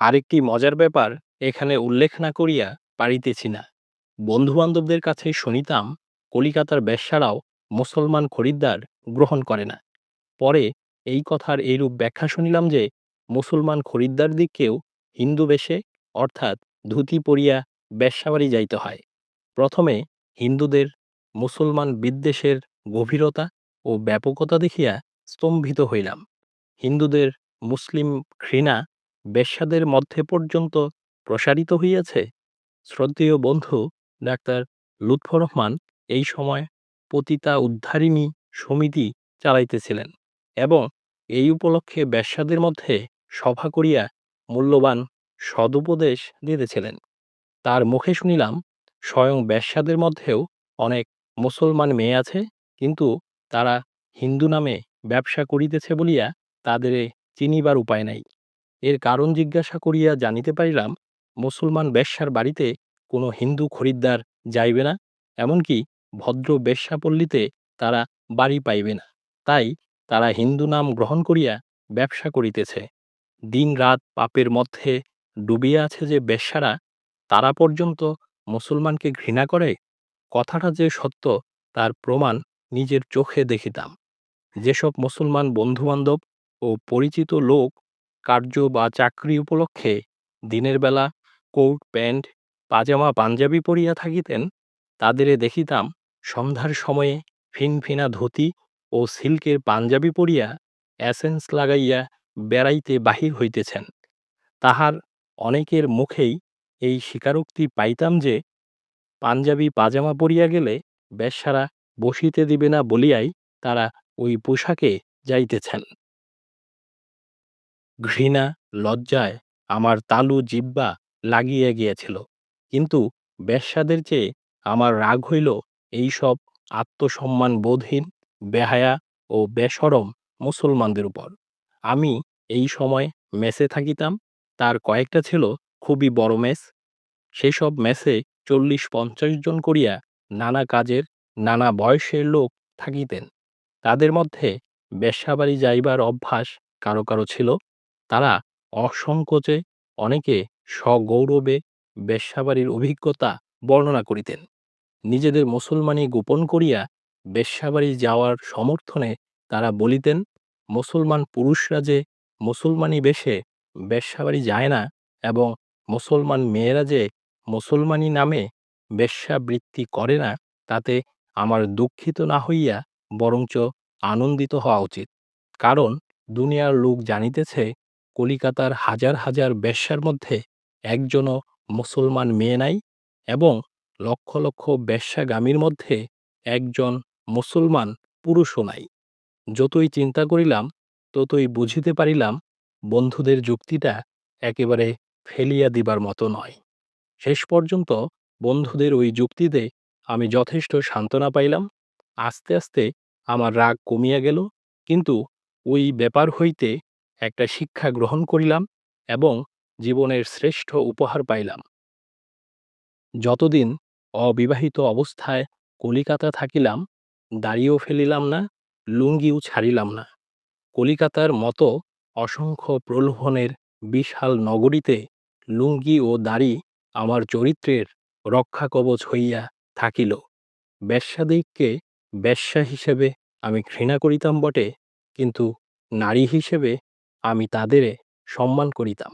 আরেকটি মজার ব্যাপার, এখানে উল্লেখ না করিয়া পারিতেছি না। বন্ধুবান্ধবদের কাছে শুনিতাম, কলিকাতার বেশ্যারাও মুসলমান খরিদ্দার গ্রহণ করে না। পরে এই কথার এইরূপ ব্যাখ্যা শুনিলাম যে, মুসলমান খরিদ্দারদিগকেও হিন্দু বেশে, অর্থাৎ ধুতি পরিয়া বেশ্যাবাড়ি যাইতে হয়। প্রথমে হিন্দুদের মুসলমান বিদ্বেষের গভীরতা ও ব্যাপকতা দেখিয়া স্তম্ভিত হইলাম। হিন্দুদের মুসলিম ঘৃণা বেশ্যাদের মধ্যে পর্যন্ত প্রসারিত হইয়াছে? শ্রদ্ধেয় বন্ধু, ডাক্তার লুৎফর রহমান এই সময় পতিতা উদ্ধারিণী সমিতি চালাইতেছিলেন এবং এই উপলক্ষে বেশ্যাদের মধ্যে সভা করিয়া মূল্যবান সদুপদেশ দিতেছিলেন। তার মুখে শুনিলাম, স্বয়ং বেশ্যাদের মধ্যেও অনেক মুসলমান মেয়ে আছে, কিন্তু তারা হিন্দু নামে ব্যবসা করিতেছে বলিয়া তাদের চিনিবার উপায় নাই। এর কারণ জিজ্ঞাসা করিয়া জানিতে পারিলাম, মুসলমান বেশ্যার বাড়িতে কোনো হিন্দু খরিদ্দার যাইবে না, এমনকি ভদ্র বেশ্যাপল্লীতে তারা বাড়ি পাইবে না। তাই তারা হিন্দু নাম গ্রহণ করিয়া ব্যবসা করিতেছে। দিন রাত পাপের মধ্যে ডুবিয়া আছে যে বেশ্যারা, তারা পর্যন্ত মুসলমানকে ঘৃণা করে, কথাটা যে সত্য তার প্রমাণ নিজের চোখে দেখিতাম। যেসব মুসলমান বন্ধুবান্ধব ও পরিচিত লোক কার্য বা চাকরি উপলক্ষে দিনের বেলা কোট, প্যান্ট, পাজামা, পাঞ্জাবি পরিয়া থাকিতেন, তাদেরে দেখিতাম সন্ধ্যার সময়ে ফিনফিনা ধুতি ও সিল্কের পাঞ্জাবি পরিয়া অ্যাসেন্স লাগাইয়া বেড়াইতে বাহির হইতেছেন। তাহার অনেকের মুখেই এই স্বীকারোক্তি পাইতাম যে, পাঞ্জাবি, পাজামা পরিয়া গেলে বেশ্যারা বসিতে দিবে না বলিয়াই তারা ওই পোশাকে যাইতেছেন। ঘৃণা, লজ্জায় আমার তালু জিব্বা লাগিয়া গিয়াছিল। কিন্তু বেশ্যাদের চেয়ে আমার রাগ হইল এইসব আত্মসম্মান বোধহীন, বেহায়া ও বেসরম মুসলমানদের উপর। আমি এই সময় মেসে থাকিতাম, তার কয়েকটা ছিল খুবই বড় মেস। সেসব মেসে চল্লিশ পঞ্চাশ জন করিয়া নানা কাজের, নানা বয়সের লোক থাকিতেন। তাদের মধ্যে বেশ্যাবাড়ি যাইবার অভ্যাস কারও কারও ছিল তারা অসংকোচে অনেকে সগৌরবে বেশ্যাবাড়ির অভিজ্ঞতা বর্ণনা করিতেন। নিজেদের মুসলমানি গোপন করিয়া বেশ্যাবাড়ি যাওয়ার সমর্থনে তারা বলিতেন, মুসলমান পুরুষরা যে মুসলমানি বেশে বেশ্যাবাড়ি যায় না এবং মুসলমান মেয়েরা যে মুসলমানি নামে বেশ্যাবৃত্তি করে না, তাতে আমার দুঃখিত না হইয়া বরঞ্চ আনন্দিত হওয়া উচিত। কারণ দুনিয়ার লোক জানিতেছে কলিকাতার হাজার হাজার বেশ্যার মধ্যে একজনও মুসলমান মেয়ে নাই এবং লক্ষ লক্ষ বেশ্যাগামীর মধ্যে একজন মুসলমান পুরুষও নাই। যতই চিন্তা করিলাম, ততই বুঝিতে পারিলাম, বন্ধুদের যুক্তিটা একেবারে ফেলিয়া দিবার মতো নয়। শেষ পর্যন্ত বন্ধুদের ওই যুক্তিতে আমি যথেষ্ট সান্ত্বনা পাইলাম। আস্তে আস্তে আমার রাগ কমিয়া গেল, কিন্তু ওই ব্যাপার হইতে একটা শিক্ষা গ্রহণ করিলাম এবং জীবনের শ্রেষ্ঠ উপহার পাইলাম। যতদিন অবিবাহিত অবস্থায় কলিকাতা থাকিলাম, দাড়িও ফেলিলাম না, লুঙ্গিও ছাড়িলাম না। কলিকাতার মতো অসংখ্য প্রলোভনের বিশাল নগরীতে লুঙ্গি ও দাড়ি আমার চরিত্রের রক্ষাকবচ হইয়া থাকিল। বেশ্যাদিগকে বেশ্যা হিসেবে আমি ঘৃণা করিতাম বটে, কিন্তু নারী হিসেবে আমি তাদের সম্মান করিতাম।